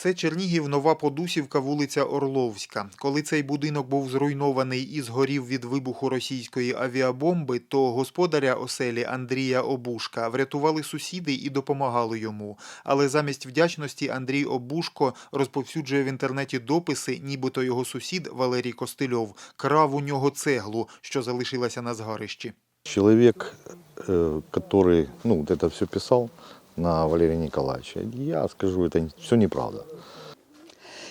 Це Чернігів, Нова Подусівка, вулиця Орловська. Коли цей будинок був зруйнований і згорів від вибуху російської авіабомби, то господаря оселі Андрія Обушка врятували сусіди і допомагали йому. Але замість вдячності Андрій Обушко розповсюджує в інтернеті дописи, нібито його сусід Валерій Костильов крав у нього цеглу, що залишилася на згарищі. Человек, э, который ну, вот это все писал на Валерія Ніколаєвича. я скажу, це все неправда.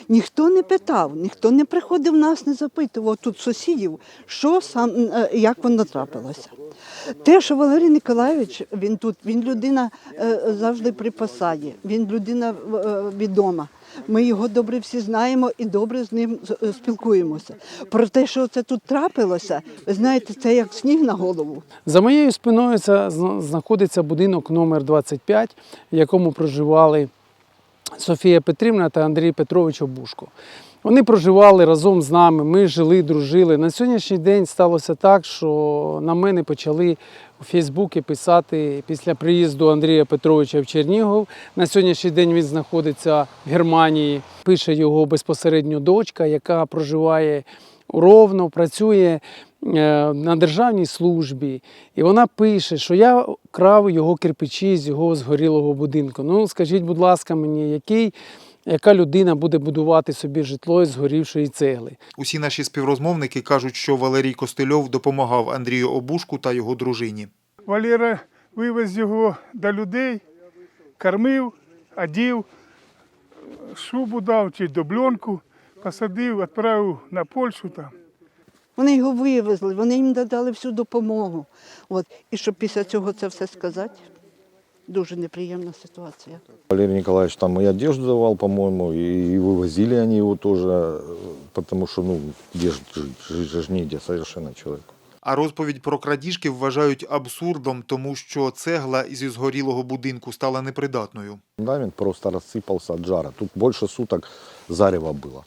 Ніхто не питав, ніхто не приходив нас, не запитував тут сусідів, що сам е, як воно трапилося. Те, що Валерій Ніколаєвич, він тут, він людина е, завжди при посаді, він людина е, відома. Ми його добре всі знаємо і добре з ним е, спілкуємося. Про те, що це тут трапилося, ви знаєте, це як сніг на голову. За моєю спиною це знаходиться будинок номер 25, в якому проживали Софія Петрівна та Андрій Петрович Обушко. Вони проживали разом з нами, ми жили, дружили. На сьогоднішній день сталося так, що на мене почали у Фейсбуці писати після приїзду Андрія Петровича в Чернігов. На сьогоднішній день він знаходиться в Германії. Пише його безпосередньо дочка, яка проживає ровно, працює е, на державній службі. І вона пише, що я крав його кирпичі з його згорілого будинку. Ну, скажіть, будь ласка, мені, який, яка людина буде будувати собі житло із згорівшої цегли? Усі наші співрозмовники кажуть, що Валерій Костильов допомагав Андрію Обушку та його дружині. Валера вивез його до людей, кормив, одів, шубу дав чи дубльонку, посадив, відправив на Польщу там. Вони його вивезли, вони їм додали всю допомогу. От. І щоб після цього це все сказати, дуже неприємна ситуація. Валерий Николаевич там и одежду давал, по-моему, и вывозили они его тоже, э, потому что, ну, где ж жить, жить же ж негде совершенно человеку. А розповідь про крадіжки вважають абсурдом, тому що цегла зі згорілого будинку стала непридатною. Фундамент просто рассыпался от жара. Тут больше суток зарева было.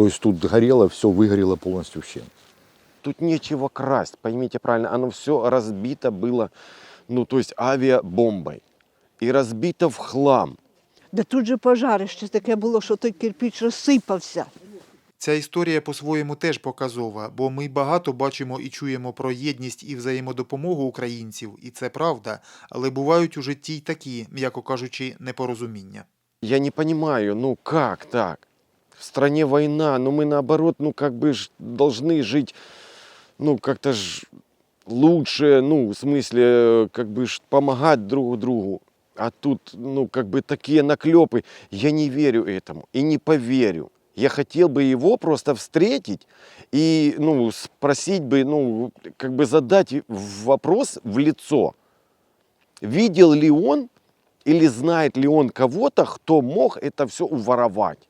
То есть тут горело, все выгорело полностью в. Тут нечего красть, поймите правильно, оно все разбито было, ну то есть авиабомбой. И разбито в хлам. Де тут же пожарище таке було, що той кирпіч розсипався. Ця історія по-своєму теж показова, бо ми багато бачимо і чуємо про єдність і взаємодопомогу українців, і це правда, але бувають у житті й такі, м'яко кажучи, непорозуміння. Я не понимаю, ну как так? В стране война, но мы наоборот, ну как бы ж должны жить, ну как-то ж лучше, ну в смысле, э, как бы ж помогать друг другу. А тут, ну как бы такие наклепы, я не верю этому и не поверю. Я хотел бы его просто встретить и, ну, спросить бы, ну, как бы задать вопрос в лицо. Видел ли он или знает ли он кого-то, кто мог это все уворовать?